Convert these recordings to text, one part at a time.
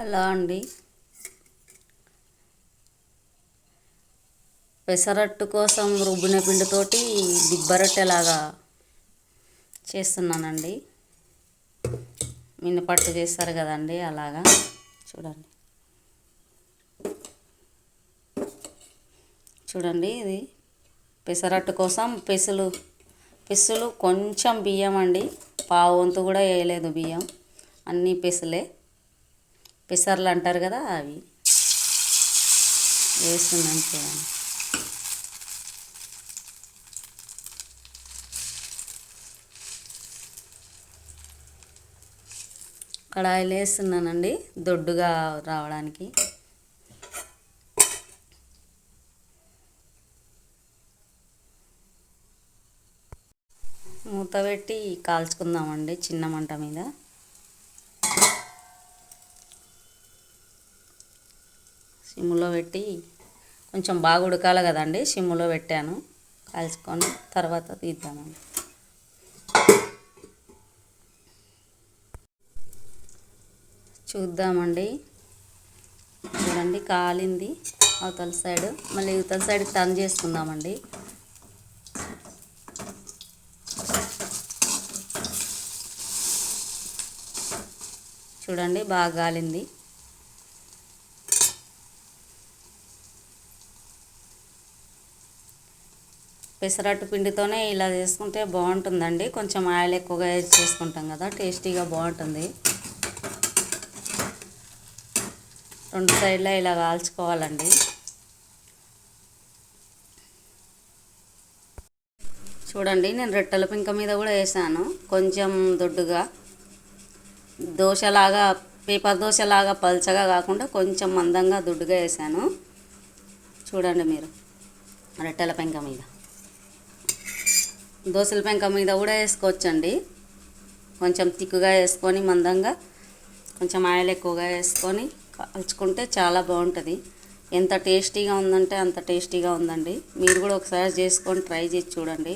Hello అండి. పెసరట్టు కోసం రుబ్బిన పిండితోటి దిబ్బరొట్టెలాగా చేస్తున్నానండి. మినపట్టు చేస్తారు కదండి అలాగా? చూడండి. చూడండి ఇది. పెసరట్టు కోసం పెసులు పెసులు కొంచెం బియ్యం అండి పావు వంతు కూడా వేయలేదు బియ్యం. అన్నీ పెసులే. పెసర్లు అంటారు కదా అవి. వేస్తున్నాను చూడండి కడాయిలు వేస్తున్నానండి దొడ్డుగా రావడానికి. మూత పెట్టి కాల్చుకుందామండి చిన్న మంట మీద. సిమ్లో పెట్టి కొంచెం బాగా ఉడకాలి కదండి సిమ్లో పెట్టాను. కాల్చుకొని తర్వాత తీద్దామండి. చూద్దామండి. చూడండి కాలింది అవతల సైడ్. మళ్ళీ ఇవతల సైడ్ టర్న్ చేసుకుందామండి. చూడండి బాగా గాలింది పెసరట్టు పిండితోనే ఇలా చేసుకుంటే బాగుంటుందండి. కొంచెం ఆయిల్ ఎక్కువగా వేసి చేసుకుంటాం కదా టేస్టీగా బాగుంటుంది. రెండు సైడ్లో ఇలా కాల్చుకోవాలండి. చూడండి నేను రొట్టెల పింక మీద కూడా వేసాను కొంచెం దొడ్డుగా. దోశలాగా పేపర్ దోశలాగా పల్చగా కాకుండా కొంచెం మందంగా దుడ్డుగా వేసాను. చూడండి మీరు రొట్టెల పెంక మీద. దోశల పెంక మీద కూడా వేసుకోవచ్చండి. కొంచెం తిక్కుగా వేసుకొని మందంగా కొంచెం ఆయిల్ ఎక్కువగా వేసుకొని కాల్చుకుంటే చాలా బాగుంటుంది. ఎంత టేస్టీగా ఉందంటే అంత టేస్టీగా ఉందండి. మీరు కూడా ఒకసారి చేసుకొని ట్రై చేసి చూడండి.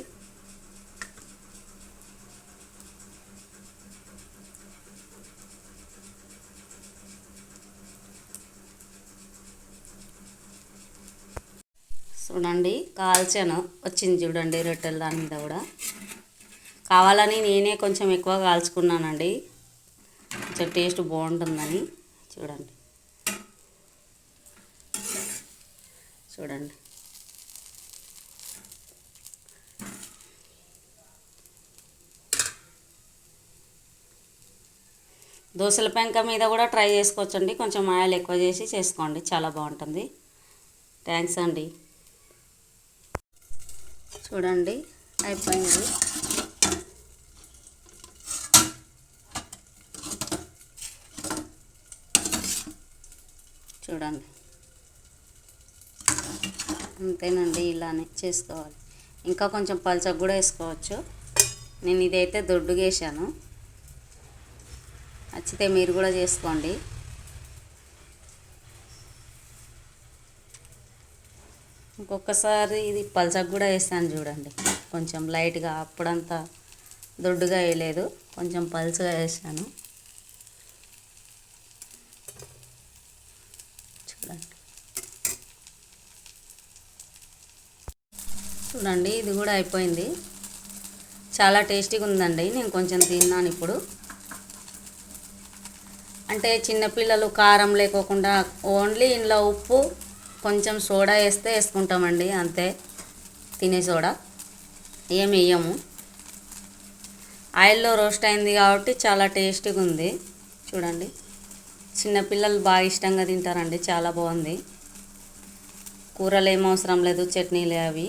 చూడండి కాల్చాను. వచ్చింది చూడండి రొట్టెల దాని మీద కూడా. కావాలని నేనే కొంచెం ఎక్కువ కాల్చుకున్నానండి. కొంచెం టేస్ట్ బాగుంటుందని చూడండి. చూడండి. దోశల పెంక మీద కూడా ట్రై చేసుకోవచ్చండి. కొంచెం ఆయిల్ ఎక్కువ చేసి చేసుకోండి. చాలా బాగుంటుంది. థ్యాంక్స్ అండి. చూడండి అయిపోయింది. చూడండి. అంతేనండి ఇలానే చేసుకోవాలి. ఇంకా కొంచెం పల్చగా కూడా వేసుకోవచ్చు. నేను ఇదైతే దొడ్డుగా వేసాను. నచ్చితే మీరు కూడా చేసుకోండి. ఇంకొకసారి ఇది పల్చగా కూడా వేసాను చూడండి. కొంచెం లైట్గా అప్పుడంతా దొడ్డుగా వేయలేదు. కొంచెం పల్చగా వేసాను. చూడండి. చూడండి ఇది కూడా అయిపోయింది. చాలా టేస్టీగా ఉందండి. నేను కొంచెం తిన్నాను ఇప్పుడు. అంటే చిన్నపిల్లలు కారం లేకోకుండా ఓన్లీ ఇంట్లో ఉప్పు కొంచెం సోడా వేస్తే వేసుకుంటామండి అంతే. తినే సోడా. ఏం వేయము. ఆయిల్లో రోస్ట్ అయింది కాబట్టి చాలా టేస్టీగా ఉంది. చూడండి. చిన్నపిల్లలు బాగా ఇష్టంగా తింటారండి చాలా బాగుంది. కూరలు ఏం అవసరం లేదు చట్నీలు అవి.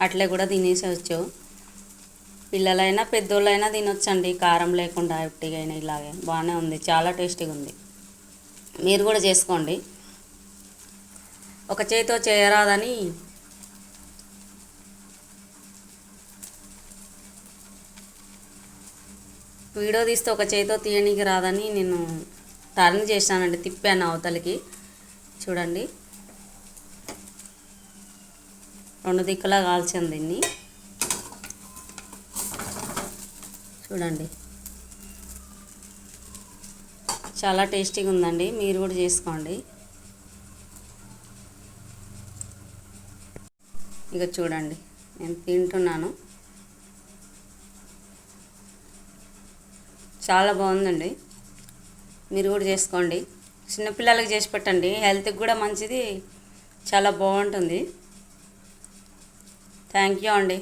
అట్లే కూడా తినేసేవచ్చు పిల్లలైనా పెద్దోళ్ళైనా తినొచ్చండి కారం లేకుండా ఇప్పటికైనా ఇలాగే. బాగానే ఉంది చాలా టేస్టీగా ఉంది. మీరు కూడా చేసుకోండి. ఒక చేతితో చేయరాదని. వీడియో తీస్తే ఒక చేతితో తీయడానికి రాదని నేను టర్న్ చేశానండి తిప్పాను అవతలికి. చూడండి. రెండు దిక్కులా కాల్చాను దీన్ని. చూడండి. చాలా టేస్టీగా ఉందండి మీరు కూడా చేసుకోండి. ఇక చూడండి నేను తింటున్నాను. చాలా బాగుందండి. మీరు కూడా చేసుకోండి. చిన్నపిల్లలకి చేసి పెట్టండి. హెల్త్కి కూడా మంచిది. చాలా బాగుంటుంది. థ్యాంక్ యూ అండి.